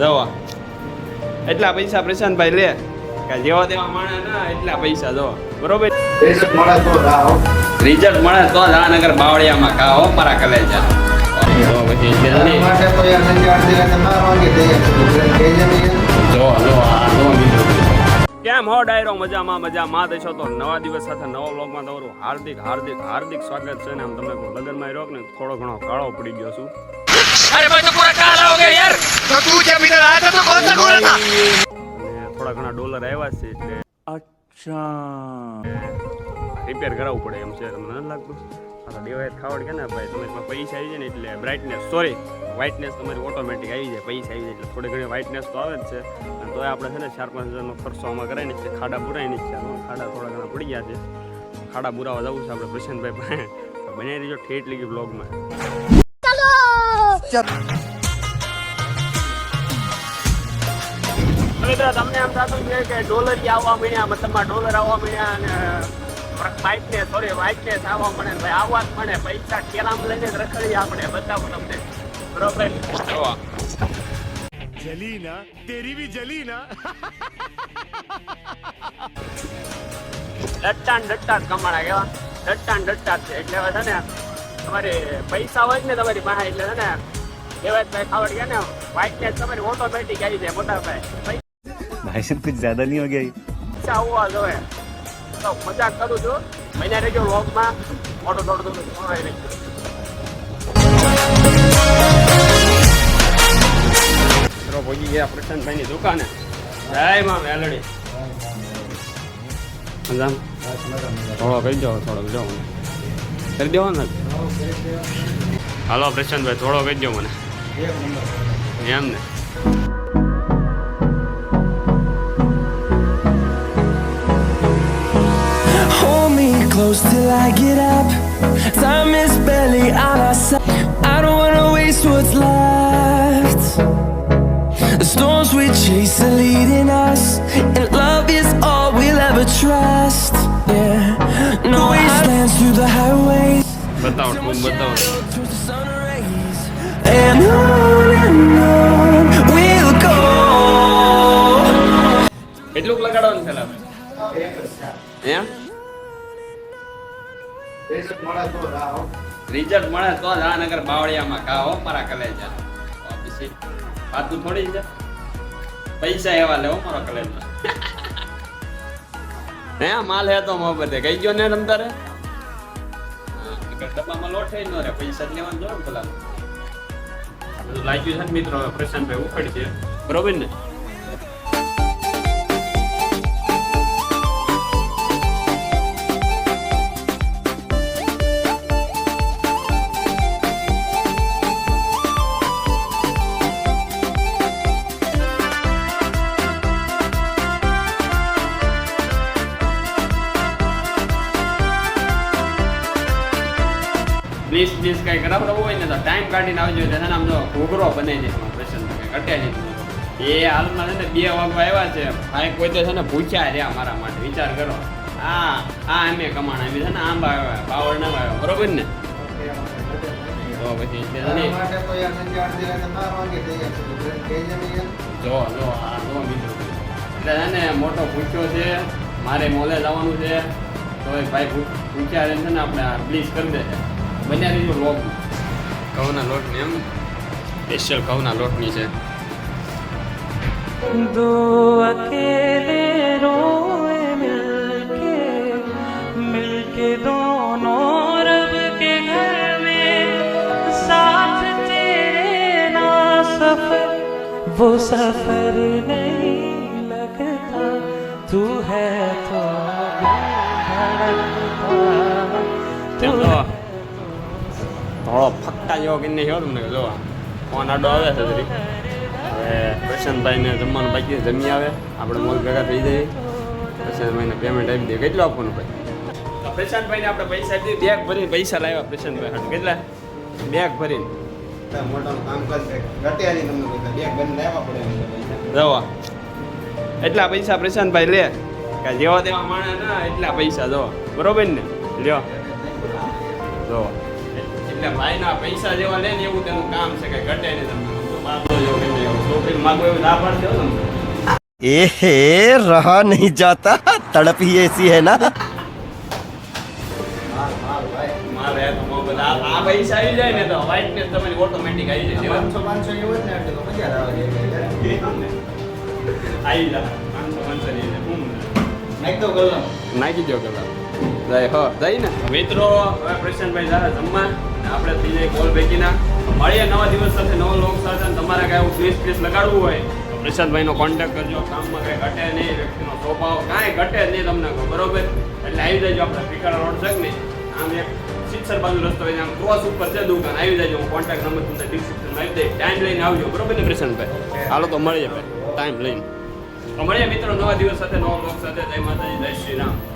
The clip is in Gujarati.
જવા. એટલા પૈસા પ્રશાંતભાઈ લે. કે જેવા તેવા માણસ ના એટલા પૈસા જો બરોબર? રિઝલ્ટ મળે તો રાહ રિઝલ્ટ મળે તો જ બાવળિયામાં કા હો મારા કલેજા. તો પછી જલ્દી માટે તો યાર સંજે આઠ દિવસે બાર વાગે તૈયાર છું એટલે કહેજે ને યાર જો જો આ જો મિત્રો કેમ હો ડાયરો? મજામાં મજામાં. દેશો તો નવા દિવસ સાથે નવા વ્લોગમાં તમારું હાર્દિક હાર્દિક હાર્દિક સ્વાગત છે ને આમ તમે લગનમાં રહ્યો ને થોડો ઘણો કાળો પડી ગયો છું. અને થોડા ઘણા ડોલર આવ્યા છે એટલે અચ્છા. રિપેર કરાવવું પડે એમ છે તમને નથી લાગતું? આ તો દેવાય ખાવડ કે ને ભાઈ તમે પાસે પૈસા આવી જાય ને એટલે બ્રાઇટનેસ સોરી વ્હાઇટનેસ તમારી ઓટોમેટિક આવી જાય પૈસા આવી જાય એટલે થોડી ઘણી વ્હાઇટનેસ તો આવે જ છે. અને તોય આપણે છે ને ચાર પાંચ હજારનો ખર્ચો આમાં કરાવીને છે ખાડા નહીં છે ખાડા થોડા ઘણા પડી ગયા છે. ખાડા પુરાવા જવું છે આપણે પ્રશાંતભાઈ પાસે. બનાવી દેજો ઠેઠ લીધી બ્લોગમાં પિક્ચર તમને આમ થતું છે કે ડોલર આવવા મળ્યા મતલબમાં ડોલર આવવા મળ્યા અને બાઇકને સોરી બાઇકને આવવા મળે ભાઈ આવવા જ મળે પૈસા કેરામ લઈને રખડીએ આપણે બતાવું તમને. બરોબર? જલી જલી કમાણા કેવા? ડટ્ટાન ડટ્ટા છે. એટલે છે ને તમારે પૈસા હોય ને તમારી પાસે એટલે છે ને દેવેશભાઈ ખાવડિયા ને વાઇટનેસ તમારી ઓટોમેટિક આવી જાય મોટાભાઈ. ભાઈ સાહેબ કુછ જ્યાદા નહીં હો ગયા અચ્છા જોવે તો મજાક કરું છું. મહિના રેજો વ્લોગમાં. ઓટો દોડતો દોડાઈ રહી મિત્રો પહોંચી ગયા પ્રશાંતભાઈની દુકાને. જય માં વેલડી. મજામ? થોડો કહી દો થોડો મને. કરી દેવો હાલો પ્રશાંતભાઈ થોડો કહી દો મને. એમ ને Hold me close till I get up. Time is barely on our side. I don't wanna waste what's left. The storms we chase are leading us, and love is all we'll ever trust. Yeah, no wastelands through the highways, બતાવો તું બતાવો through કેટલુંક લગાડવાનું છે એમ રિઝલ્ટ મળે તો જ આ બાવળિયામાં કા હો મારા કલેજા. પછી વાતું થોડી છે. પૈસા એવા લેવો મારો કલેજા. હે માલ હે તો મોહબ્બતે કઈ ગયો ને તમ તારે? ડબ્બામાં લોટ થઈ ન રે પૈસા જ લેવાનું ને પેલા. લાગ્યું છે ને મિત્રો પ્રશાંતભાઈ ઉખડી છે બરોબર ને? પ્લીઝ પ્લીઝ કઈ કરાવડાવવું હોય ને તો ટાઈમ કાઢીને આવજો. એટલે નામ જો ઘૂઘરો બનાવી છે. મારા કટ્યા છે. એ હાલમાં છે ને બે વાગવા આવ્યા છે. ભાઈ કોઈ તો છે ને પૂછ્યા રહ્યા મારા માટે. વિચાર કરો. હા હા અમે કમાણ આવી છે ને આંબા આવ્યા બાવળ ના આવ્યા બરોબર ને? તો પછી એના જો જો આ જો મિત્રો એટલે છે ને મોટો પૂછ્યો છે. મારે મોલે જવાનું છે. તો ભાઈ પૂછ્યા રહે છે ને આપણે પ્લીઝ કરી દે બન્યા રહીજો લોક ઘઉંના લોટની એમ સ્પેશિયલ ઘઉંના લોટની છે दो अकेले रोए मिलके मिलके दोनों रब के घर में साथ तेरे ना सफर वो सफर नहीं लगता तू है तो થોડો ફક્કા જેવો કરીને છો તમને જોવા ફોન આડો આવે છે જરી. હવે પ્રશાંતભાઈને જમવાનું બાકી જમી આવે. આપણે મોલ ભેગા થઈ જઈએ. પ્રશાંતભાઈને પેમેન્ટ આપી દઈએ. કેટલું આપવાનું ભાઈ? પ્રશાંતભાઈને આપણે પૈસા આપી બેગ ભરીને પૈસા લાવ્યા પ્રશાંતભાઈ હાટ. કેટલા? બેગ ભરીને. મોટાનું કામ કરશે ઘટ્યા તમને પૈસા બેગ લાવવા પડે જવા. એટલા પૈસા પ્રશાંતભાઈ લે. કે જેવા તેવા માણસ ના એટલા પૈસા જો બરોબર ને? લ્યો. જો એટલે ભાઈના પૈસા જેવા લે ને એવું તેનું કામ છે કે ઘટે નહીં તમને તો બા- બીજું માગો એવું ના પાડી દેવો ને एहे रहा नहीं जाता तड़प ही ऐसी है ना મારે તો બહુ બધા આ- આ પૈસા આવી જાય ને તો whiteness તમારી automatic આવી જાય જેવા પાંચસો પાંચસો એવું જ ને એટલે તો મજા આવે છે આવી જા પાંચસો પાંચસો ની એટલે હું નાખ દો કલમ નાખી દો કલર જાય હો જાય ને મિત્રો હવે પ્રશાંતભાઈ જારા જમવા ને આપણે થઈ જાય કોલ ભેગીના. મળીએ નવા દિવસ સાથે, નવો લોક સાથે તમારે કાંઈ એવું ફ્રીસ ફ્રીસ લગાડવું હોય પ્રશાંતભાઈનો કોન્ટેક્ટ કરજો. કામમાં કાંઈ ઘટે નહીં, વ્યક્તિનો સ્વભાવ કાંઈ ઘટે નહીં તમને બરોબર? એટલે આવી જજો આપણે પીકાળા રોડ છે ને. આમ એક શિક્ષર બાજુ રસ્તો હોય આમ ક્રોસ ઉપર છે દુકાન. આવી જજો, હું કોન્ટેક્ટ નંબર તમને ડિસ્ક્રિપ્શનમાં આવી દઈશ ટાઈમ લઈને આવજો, બરોબર ને પ્રશાંતભાઈ? હાલો, તો મળીએ ટાઈમ લઈને. મળીએ મિત્રો, નવા દિવસ સાથે, નવા લોક સાથે. જય માતાજી, જય શ્રી રામ.